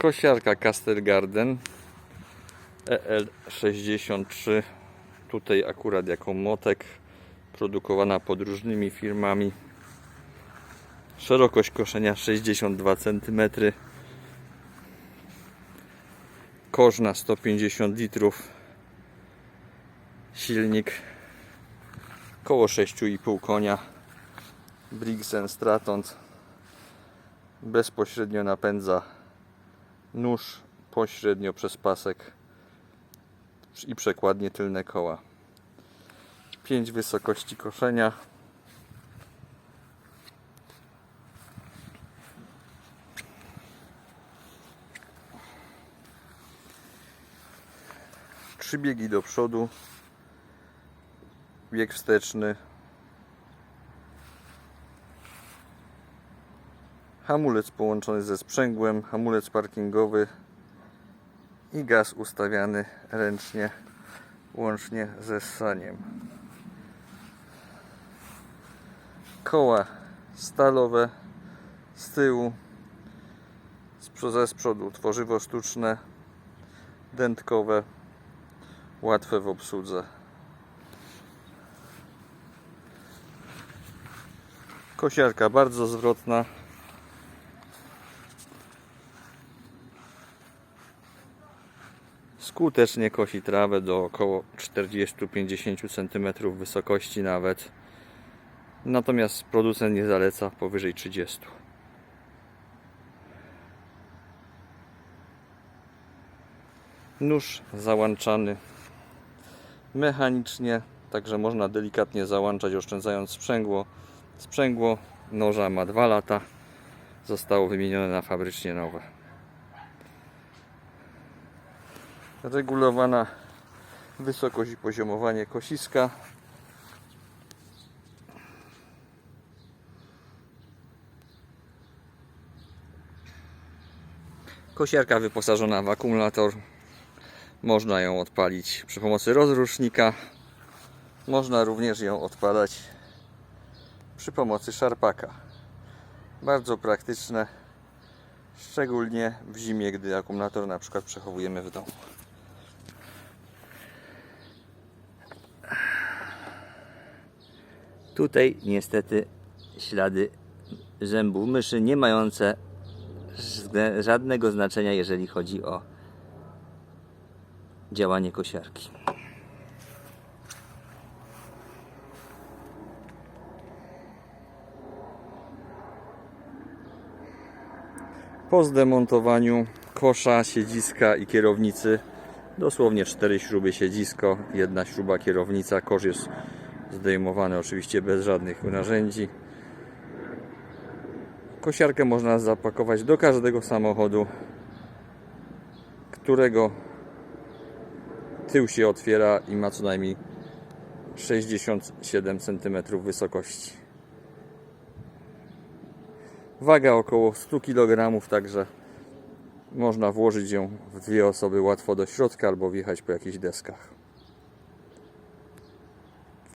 Kosiarka Caster Garden EL63 tutaj akurat jako motek produkowana pod różnymi firmami. Szerokość koszenia 62 cm kosz na 150 litrów. Silnik koło 6,5 konia. Briggs Stratton. Bezpośrednio napędza nóż pośrednio przez pasek i przekładnie tylne koła. 5 wysokości koszenia. Trzy biegi do przodu, bieg wsteczny, hamulec połączony ze sprzęgłem, hamulec parkingowy i gaz ustawiany ręcznie łącznie ze ssaniem. Koła stalowe z tyłu, ze przodu tworzywo sztuczne, dętkowe, łatwe w obsłudze. Kosiarka bardzo zwrotna. Skutecznie kosi trawę do około 40-50 cm wysokości nawet. Natomiast producent nie zaleca powyżej 30. Nóż załączany mechanicznie, także można delikatnie załączać oszczędzając sprzęgło. Sprzęgło noża ma 2 lata. Zostało wymienione na fabrycznie nowe. Regulowana wysokość i poziomowanie kosiska. Kosiarka wyposażona w akumulator. Można ją odpalić przy pomocy rozrusznika. Można również ją odpalać przy pomocy szarpaka. Bardzo praktyczne, szczególnie w zimie, gdy akumulator na przykład przechowujemy w domu. Tutaj niestety ślady zębów myszy nie mające żadne- żadnego znaczenia, jeżeli chodzi o działanie kosiarki. Po zdemontowaniu kosza, siedziska i kierownicy dosłownie cztery śruby siedzisko, jedna śruba kierownica, kosz jest zdejmowany oczywiście bez żadnych narzędzi. Kosiarkę można zapakować do każdego samochodu, którego tył się otwiera i ma co najmniej 67 cm wysokości. Waga około 100 kg, także można włożyć ją w dwie osoby łatwo do środka albo wjechać po jakichś deskach.